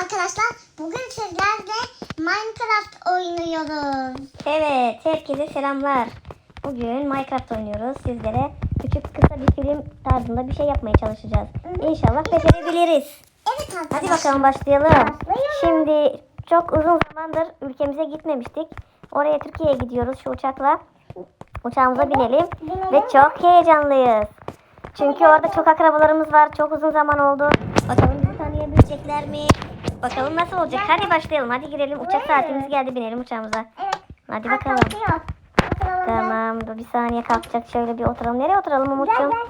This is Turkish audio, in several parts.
arkadaşlar. Bugün sizlerle Minecraft oynuyoruz. Evet, herkese selamlar. Bugün Minecraft oynuyoruz. Sizlere küçük kısa bir film tarzında bir şey yapmaya çalışacağız. İnşallah becerebiliriz. Evet arkadaşlar. Hadi bakalım başlayalım. Başlayalım. Şimdi çok uzun zamandır ülkemize gitmemiştik. Oraya Türkiye'ye gidiyoruz şu uçakla. Uçağımıza binelim binelim. ve çok heyecanlıyız. Çünkü orada çok akrabalarımız var. Çok uzun zaman oldu. Bakalım bizi tanıyabilecekler mi? Bakalım nasıl olacak? Hadi başlayalım. Hadi girelim. Uçak saatimiz geldi. Binelim uçağımıza. Evet. Hadi Ha, bakalım. Tamam. Dur bir saniye kalkacak. Şöyle bir oturalım. Nereye oturalım Umut'cum? gel.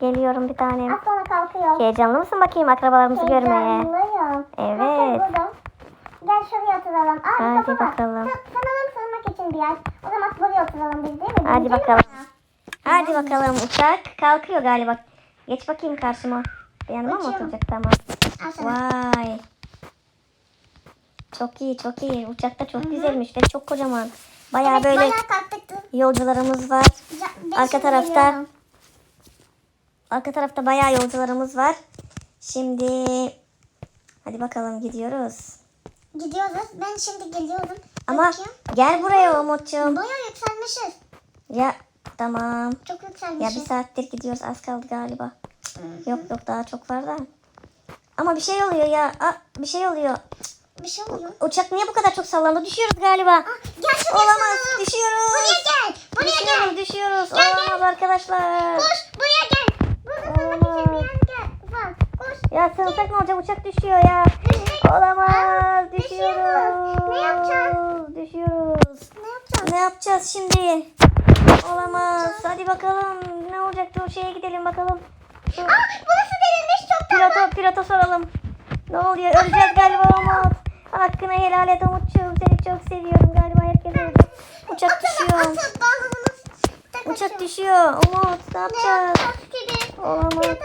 Geliyorum bir tanem. Sonra kalkıyor. Heyecanlı mısın bakayım akrabalarımızı görmeye? Heyecanlıyım. Evet. Gel şuraya oturalım. Aa, Hadi bakalım. Sa- Sanırım sığınmak için bir yer. O zaman buraya oturalım biz değil mi? Hadi bakalım. Hadi bakalım uçak kalkıyor galiba. Geç bakayım karşıma. Yanıma mı oturacak? Tamam. Vay. Çok iyi çok iyi. Uçak da çok güzelmiş ve çok kocaman. Bayağı Evet, böyle bayağı yolcularımız var. Ya, Arka tarafta geliyorum. arka tarafta bayağı yolcularımız var. Şimdi hadi bakalım gidiyoruz. Gidiyoruz. Ben şimdi geliyorum. Ama Bakayım. gel buraya Umut'cum. Bayağı yükselmişiz. Ya tamam. Çok Ya yükselmişiz. bir saattir gidiyoruz az kaldı galiba. Yok yok daha çok var da. Ama bir şey oluyor ya. Aa, bir şey oluyor. Bir şey oluyor. Uçak niye bu kadar çok sallandı? Düşüyoruz galiba. Ah, gel şuraya Olamaz. sarılalım. Düşüyoruz. Buraya gel. Buraya düşüyoruz, gel. düşüyoruz. Gel, gel. Olamaz arkadaşlar. Koş buraya gel. Burada bir gel. Koş. Ya sığınsak ne olacak? Uçak düşüyor ya. Olamaz. Aa, Düşüyoruz. düşüyoruz. Ne yapacağız? Düşüyoruz. Ne yapacağız? Ne yapacağız şimdi? Olamaz. Hadi bakalım. Ne olacak? Dur şeye gidelim bakalım. Aa, burası verilmiş çok tatlı. piloto, piloto soralım. Ne oluyor? Öleceğiz galiba. Hakkını helal et Umut'cuğum. Seni çok seviyorum. Galiba herkes öldü. Uçak düşüyor. Uçak düşüyor. Umut ne yapacağız? Olamaz.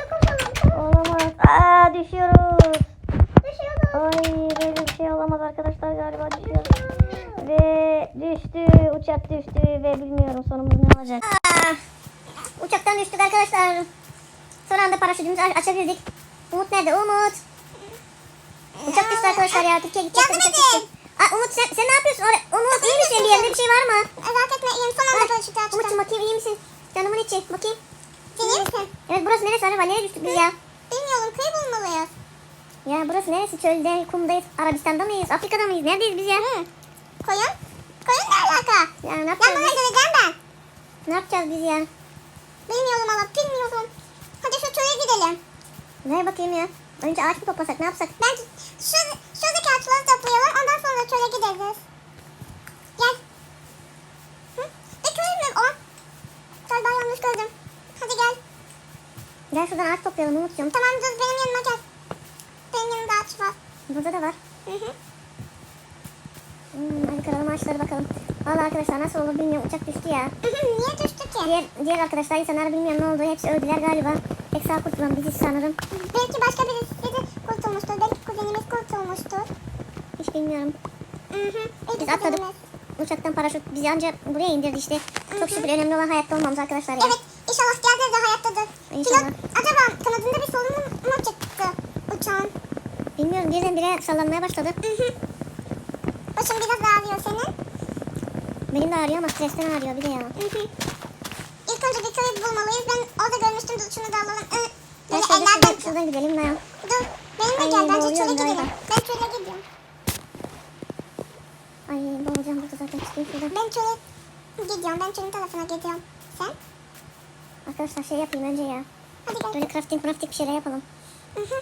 Olamaz. Aa düşüyoruz. Ay böyle bir şey olamaz arkadaşlar galiba düşüyoruz. Ve düştü. Uçak düştü ve bilmiyorum sonumuz ne olacak. uçaktan düştük arkadaşlar. Son anda paraşütümüzü a- açabildik. Umut nerede? Umut. Uçak düştü arkadaşlar ya. Türkiye gidecek. Yardım edin. Aa, Umut sen, sen ne yapıyorsun? Oraya, Umut iyi misin? Bir yerinde bir şey var mı? Merak etme iyiyim. Son anda paraşütü açtım. Umut'cum bakayım iyi misin? Canımın içi. Bakayım. Sen iyi misin? Evet burası neresi acaba? Nereye düştük biz ya? Bilmiyorum. Kaybolmalıyız. Ya burası neresi? Çölde, kumdayız. Arabistan'da mıyız? Afrika'da mıyız? Neredeyiz biz ya? Koyun? Koyun ne alaka? Ya ne yapacağız? biz? geleceğim ben. Ne yapacağız biz ya? Bilmiyorum ama bilmiyorum. Hadi şu çöle gidelim. Ne bakayım ya? Önce ağaç mı toplasak? Ne yapsak? Ben şu, şuradaki ağaçları toplayalım. Ondan sonra çöle gideriz. Gel. Hı? Ne köy mü o? Galiba yanlış gördüm. Hadi gel. Gel şuradan ağaç toplayalım Umut'cum. Tamam dur benim yanıma gel. Benim yanımda ağaç var. Burada da var. Hı hı. Hmm, hadi kıralım ağaçları bakalım. Valla arkadaşlar nasıl olur bilmiyorum. Uçak düştü ya. Niye düştü ki? Diğer, diğer arkadaşlar insanlar bilmiyorum ne oldu. Hepsi öldüler galiba. Tek sağ kurtulan biziz sanırım. Belki başka birisi de kurtulmuştur. Belki kuzenimiz kurtulmuştur. Hiç bilmiyorum. Hı hı. Biz atladık. Uçaktan paraşüt bizi ancak buraya indirdi işte. Çok şükür önemli olan hayatta olmamız arkadaşlar ya. Evet inşallah geleceğiz de hayattadır. İnşallah. Pilot acaba kanadında bir sorun mu çıktı uçağın? Bilmiyorum birdenbire sallanmaya başladı. Hı hı. Başım biraz ağrıyor senin. Benim de ağrıyor ama stresten ağrıyor bir de ya. Hı hı. İlk önce bir köy bulmalıyız. Ben orada görmüştüm. Dur şunu da alalım. Hı. Gel şöyle şuradan, şuradan gidelim ya. Dur. Benimle Ay, gel. Bence çöle gidelim. Ben çöle gidiyorum. Ay boğulacağım burada zaten çıkayım şuradan. Ben çöle gidiyorum. Ben çölün tarafına gidiyorum. Sen? Arkadaşlar şey yapayım önce ya. Hadi gel. Böyle crafting crafting bir şeyler yapalım. Hı hı.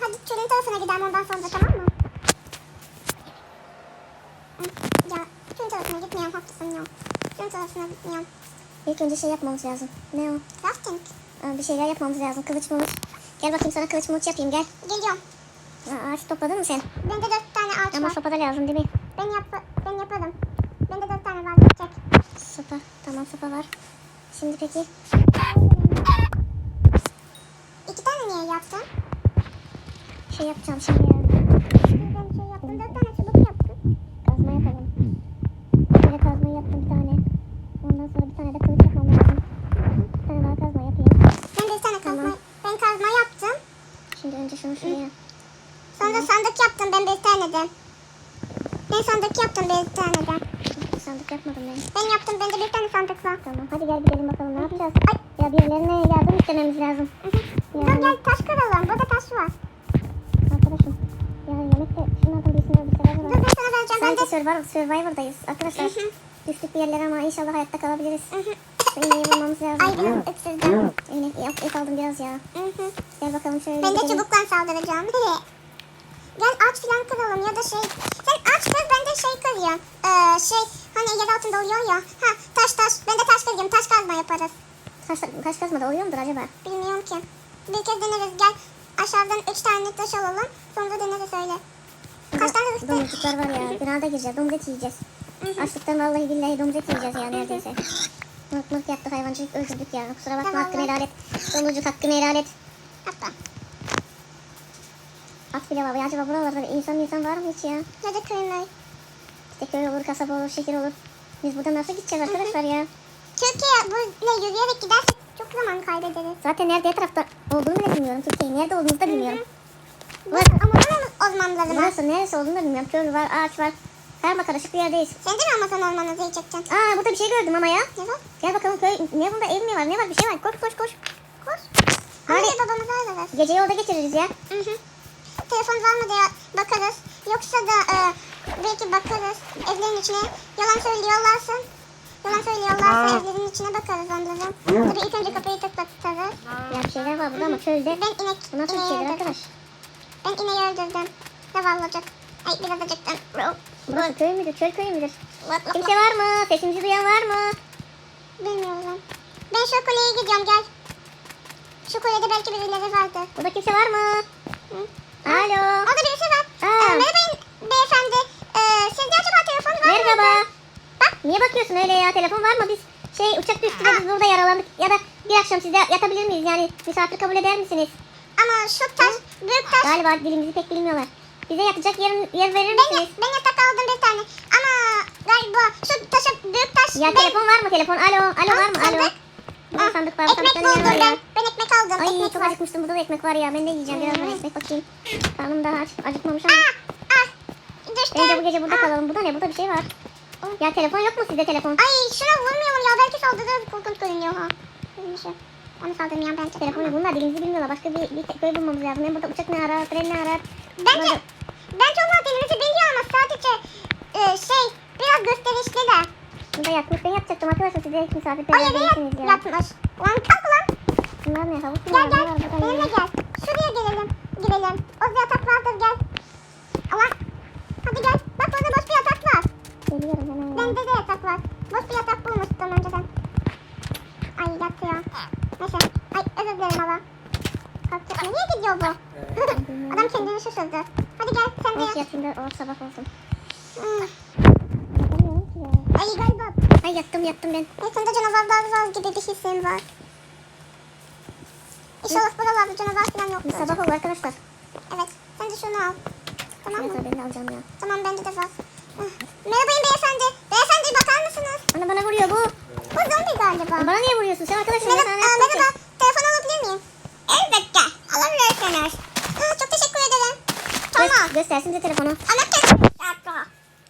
Hadi çölün tarafına gidelim ondan sonra tamam mı? Ya çölün tarafına gitmiyorum haklısın ya. Çölün tarafına gitmiyorum. İlk önce şey yapmamız lazım. Ne o? Crafting. Aa, bir şeyler yapmamız lazım. Kılıç mılıç. Gel bakayım sana kılıç mılıç yapayım gel. Geliyorum. Aa, ağaç topladın mı sen? Bende dört tane ağaç Ama var. sopa da lazım değil mi? Ben, yap ben yaparım. Bende dört tane var. Çek. Sopa. Tamam sopa var. Şimdi peki. İki tane niye yaptın? Şey yapacağım şimdi ya. Ben şey yaptım. Dört tane çubuk yaptım. Kazma yapalım. Böyle kazmayı yaptım bir tane. Ondan sonra bir tane de kılıç yapmam lazım. Bir tane daha kazma yapayım. Ben de bir tane kazma. Tamam. Ben kazma yaptım. Şimdi önce şunu şuraya. Sonra Dur sandık yaptım ben bir tane de. Ben sandık yaptım bir tane de. Sandık yapmadım ben. Ben yaptım bende bir tane sandık var. Tamam hadi gel gidelim bakalım ne yapacağız. Ay. Ya birilerine yardım istememiz lazım. Dur gel taş kıralım. Burada taş var. Arkadaşım. Ya yemek de şunlardan birisini öldürseler Dur var. ben sana vereceğim. Ben Sanki de... Survivor, Survivor'dayız arkadaşlar. Hı hı. Düştük bir yerlere ama inşallah hayatta kalabiliriz. Hı hı. İğneyi bulmamız lazım. Ay biraz öksürdüm. İğne, yok et aldım biraz ya. Hı hı. Gel bakalım şöyle Ben de çubukla saldıracağım. Gel ağaç falan kıralım ya da şey. Sen ağaç kır ben de şey kırıyorum. Ee, şey hani yer altında oluyor ya. Ha taş taş. Ben de taş kırıyorum. Taş kazma yaparız. Taş, taş kazmada oluyor mudur acaba? Bilmiyorum ki. Bir kez deneriz. Gel aşağıdan üç tane taş alalım. Sonra deneriz öyle. Kaç tane düştü? Domuzcuklar var ya. Günahda gireceğiz. Domuz yiyeceğiz. Açlıktan vallahi billahi domuz eti yiyeceğiz ya neredeyse. Mırk mırk yaptık hayvancılık öldürdük ya. Kusura bakma ben- helal et. Domuzcuk hakkını helal et. Hatta. At bile var. Ya acaba buralarda insan insan var mı hiç ya? Hadi kırmayı. İşte köy olur, kasaba olur, şehir olur. Biz buradan nasıl gideceğiz arkadaşlar ya? Türkiye böyle yürüyerek gidersek çok zaman kaybederiz. Zaten nerede ne tarafta olduğunu bile bilmiyorum. Türkiye'nin nerede olduğunu da bilmiyorum. Bak. Ama buranın ormanları var. Burası neresi olduğunu da bilmiyorum. Köy var, ağaç var. Karma karışık bir yerdeyiz. Sen de mi Amazon ormanını yiyeceksin? Aa burada bir şey gördüm ama ya. Ne var? Gel bakalım köy. Ne bunda ev mi var? Ne var? Bir şey var. Koş koş koş. Koş. Hadi. Hadi ararız. Geceyi orada geçiririz ya. Hı hı. Telefon var mı diye bakarız. Yoksa da e, belki bakarız evlerin içine. Yalan söylüyorlarsa, yalan söylüyorlarsa evlerin içine bakarız onların. Tabii ilk önce kapıyı tıklatırız. Ya bir şeyler var burada ama çölde. Ben inek, Bu nasıl bir ineği şeydir öldürdüm. arkadaş? Ben ineği öldürdüm. Zavallı olacak. Ay biraz acıktım. Burası köy müdür? Çöl köyü müdür? Lap, lap, Kimse lap. var mı? Sesimizi duyan var mı? Bilmiyorum. Ben şu kuleye gidiyorum gel. Şu kulede belki birileri vardır. Burada kimse var mı? Hı? Alo. Orada birisi var. Aa. Ee, merhaba beyefendi. Ee, sizde acaba telefon var mı? Merhaba. Bak niye bakıyorsun öyle ya? Telefon var mı? Biz şey uçak düştü de biz burada yaralandık. Ya da bir akşam sizde yatabilir miyiz? Yani misafir kabul eder misiniz? Ama şu taş, büyük taş. Galiba dilimizi pek bilmiyorlar. Bize yatacak yer, yer verir Ben, misiniz? ben yatak aldım bir tane. Ama galiba şu taşa büyük taş. Ya ben, telefon var mı? Telefon. Alo. Alo var mı? Alo. Sandık. Ah, sandık var. Ekmek buldum ben. Ekmek aldım. Ay ekmek çok var. acıkmıştım. Burada da ekmek var ya. Ben de yiyeceğim. Birazdan Hmm. ekmek bakayım. Karnım daha aç. Acıkmamış ama. Ah, ah. Düştüm. Bence bu gece burada Ah. kalalım. Burada ne? Burada bir şey var. Ya telefon yok mu sizde telefon? Ay şuna vurmayalım ya. Belki saldırır. Korkunç görünüyor ha. Neyse. Onu saldırmayalım bence. Telefonu bunlar dilimizi bilmiyorlar. Başka bir, bir köy bulmamız lazım. Hem burada uçak ne arar, tren ne arar. Bence, Burada- bence onlar dilimizi biliyor ama sadece e, şey biraz gösterişliler. Burada yakmak ben yapacaktım arkadaşlar. Size misafirperver değilsiniz ya. yapmış. Lan kalk lan. Bunlar ne? Havuz mu Gel gel. Benimle gel. Şuraya gelelim. Girelim. Orada yatak vardır gel. Ama hadi gel. Bak orada boş bir yatak var. Geliyorum hemen. Bende de yatak var. Boş bir yatak bulmuştum önceden. Ay yatıyor. Neyse. Ay özür dilerim ama. Kalkacak. Nereye gidiyor bu? Adam kendini şaşırdı. Hadi gel sen de yat. yatayım da oh, sabah olsun. Hmm. Ay galiba. Ay yattım yattım ben. Yakında canavarlar var gibi bir hissim var. İnşallah buralarda canavar falan Bir yoktur. sabah oldu arkadaşlar. Evet. Sen de şunu al. Tamam Biraz mı? da ben de alacağım ya. Tamam bende de var. Ah, Merhabayım beyefendi. Beyefendi bakar mısınız? Ana bana vuruyor bu. Bu zombi galiba. Bana niye vuruyorsun sen arkadaşım? ben Merhaba, sana aa, yaptım ki. merhaba. Telefon alabilir miyim? Elbette. Alabilirsiniz. Ha, çok teşekkür ederim. Tamam. Gö- göstersin de telefonu. Ama kes. Şarkı.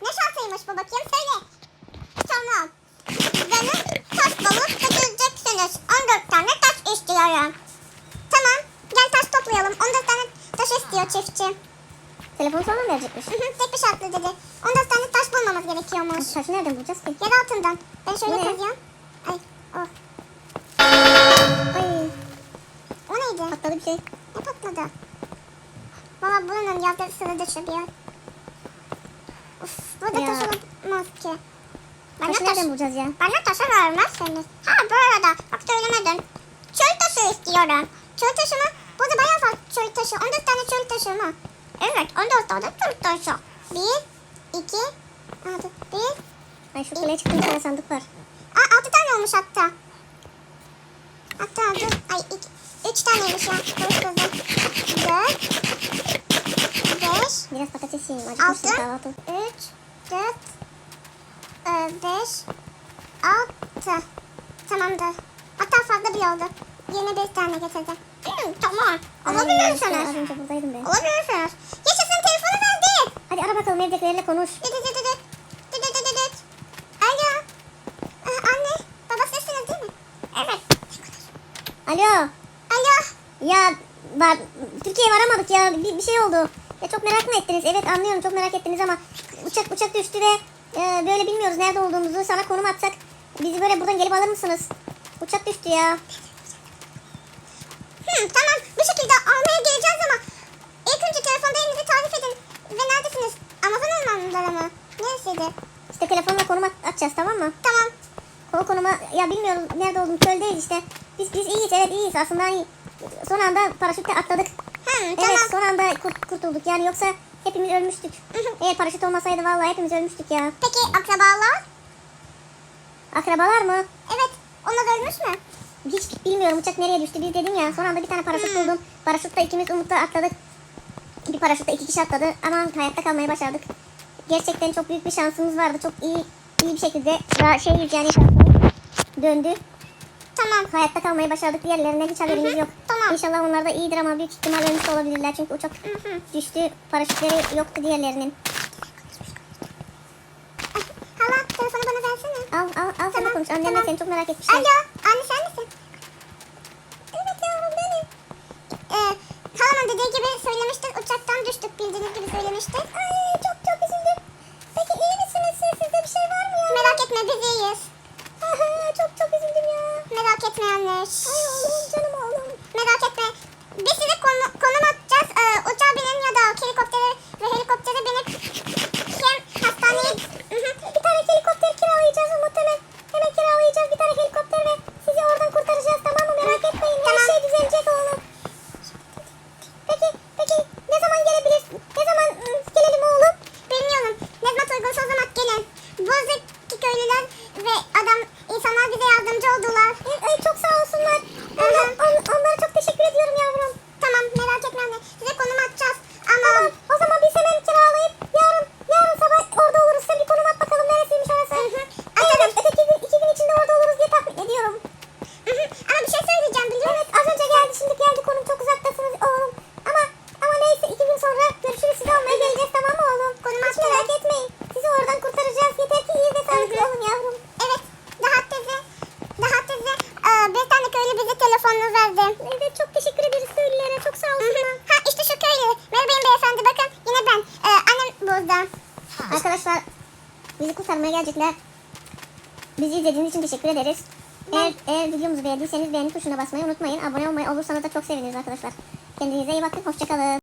Ne şarkıymış bu bakayım söyle. Tamam. Benim taş balık götüreceksiniz. 14 tane taş istiyor çiftçi. Telefonu sonra mı verecekmiş? Tek bir şartlı dedi. 14 tane taş bulmamız gerekiyormuş. Taşı nereden bulacağız ki? Yer altından. Ben şöyle ne? kazıyorum. Ay. Oh. Ay O neydi? patladı bir şey. Ne patladı? Valla buranın yazları sıra dışı bir yer. Uf, burada Ya. taş olamaz ki. Bana Taşı taş, nereden bulacağız ya? bana taşı vermezseniz. Ha bu arada bak söylemedin. Çöl taşı istiyorum. Çöl taşı mı? Burada bayağı var çöl taşı. 14 tane çöl taşı mı? Evet 14 tane çöl taşı. 1, 2, 6, 1, Ay şu kuleye çıktım bir tane sandık var. Aa, 6 tane olmuş hatta. Hatta dur. Ay 3 taneymiş ya. Karıştırdım. 4, 5, Biraz patates yiyeyim. Acıkmıştım Altı. kahvaltı. 3, 4, 5, 6. Tamamdır. Hatta fazla bile oldu. 21 tane getirdim. Hmm, tamam. Alabilirsiniz. Az önce buradaydım ben. Alabilirsiniz. Yaşasın hadi ara bakalım evdekilerle konuş. Düt düt düt düt. Düt düt düt düt. Alo. Ee, anne. Baba sesiniz değil mi? Evet. Alo. Alo. Ya var, Türkiye'ye varamadık ya. Bir, bir şey oldu. Ya çok merak mı ettiniz? Evet anlıyorum çok merak ettiniz ama uçak uçak düştü ve e, böyle bilmiyoruz nerede olduğumuzu. Sana konum atsak bizi böyle buradan gelip alır mısınız? Uçak düştü ya. Tamam. Bu şekilde almaya geleceğiz ama ilk önce telefonda elinizi tarif edin. Ve neredesiniz? Amazon ormanları mı? Neresiydi? İşte telefonla konum at- atacağız tamam mı? Tamam. O konuma ya bilmiyorum nerede olduğunu çöldeyiz işte. Biz biz iyiyiz evet iyiyiz aslında iyi. Son anda paraşütle atladık. Hı, Evet tamam. son anda kurt- kurtulduk yani yoksa hepimiz ölmüştük. Eğer paraşüt olmasaydı vallahi hepimiz ölmüştük ya. Peki akrabalar? Akrabalar mı? Evet. Onlar ölmüş mü? Hiç bilmiyorum uçak nereye düştü. Biz dedim ya son anda bir tane paraşüt buldum. Paraşütle ikimiz Umut'la atladık. Bir paraşütle iki kişi atladı ama hayatta kalmayı başardık. Gerçekten çok büyük bir şansımız vardı. Çok iyi iyi bir şekilde ra- şey yani döndü. Tamam. Hayatta kalmayı başardık. Diğerlerinden hiç haberimiz yok. Tamam. İnşallah onlar da iyidir ama büyük ihtimal ölmüş olabilirler. Çünkü uçak düştü. Paraşütleri yoktu diğerlerinin. Ay, hala telefonu bana versene. Al al al Tamam, konuş. Annem tamam. seni çok merak etmişler. Alo. Anne sen misin? Evet yavrum benim. Ee, halamın dediği gibi söylemiştik. Uçaktan düştük bildiğiniz gibi söylemiştik. Ay çok çok üzüldüm. Peki iyi misiniz siz? Sizde bir şey var mı ya? Merak etme biz iyiyiz. çok çok üzüldüm ya. Merak etme anne. Ay oğlum canım oğlum. Merak etme. Biz size konu, konum atacağız. Ee, uçağa binin ya da helikoptere ve helikoptere binip hem hastaneye... bir tane helikopter kiralayacağız Umut hemen. Hemen kiralayacağız bir tane helikopter ve sizi oradan kurtaracağız tamam mı? Merak etmeyin. Her şey düzelecek oğlum. Peki, peki ne zaman gelebiliriz? Ne zaman ım, gelelim oğlum? Bilmiyorum. Ne zaman uygunsa o zaman gelin. Bozuk köylüler ve adam insanlar bize yardımcı oldular. Ay, çok sağ olsunlar. onlara çok teşekkür ediyorum yavrum. Tamam merak etme anne. Size konum atacağız. Ama... Tamam o zaman biz hemen kiralayıp yarın yarın sabah orada oluruz. Sen bir konum at bakalım neresiymiş orası. Atarım. Öteki gün, iki gün içinde orada oluruz diye tahmin ediyorum. Ama bir şey söyleyeceğim biliyor musun? Evet az önce geldi şimdi geldi konum çok uzaktasınız oğlum. Ama ama neyse iki gün sonra görüşürüz sizi almaya geleceğiz tamam mı oğlum? Konum Hiç merak etmeyin. Sizi oradan kurtaracağız. Yeter ki iyi ve sağlıklı olun yavrum. Evet. Daha teyze. Daha teyze. Ee, bir tane köylü bize telefonunu verdi. Evet çok teşekkür ederiz köylülere. Çok sağ olsunlar. Ha işte şu köylü. Merhabayım beyefendi bakın yine ben. Ee, annem burada. Arkadaşlar bizi gelecekler. Bizi izlediğiniz için teşekkür ederiz. Eğer, eğer videomuzu beğendiyseniz beğeni tuşuna basmayı unutmayın. Abone olmayı olursanız da çok seviniriz arkadaşlar. Kendinize iyi bakın. Hoşçakalın.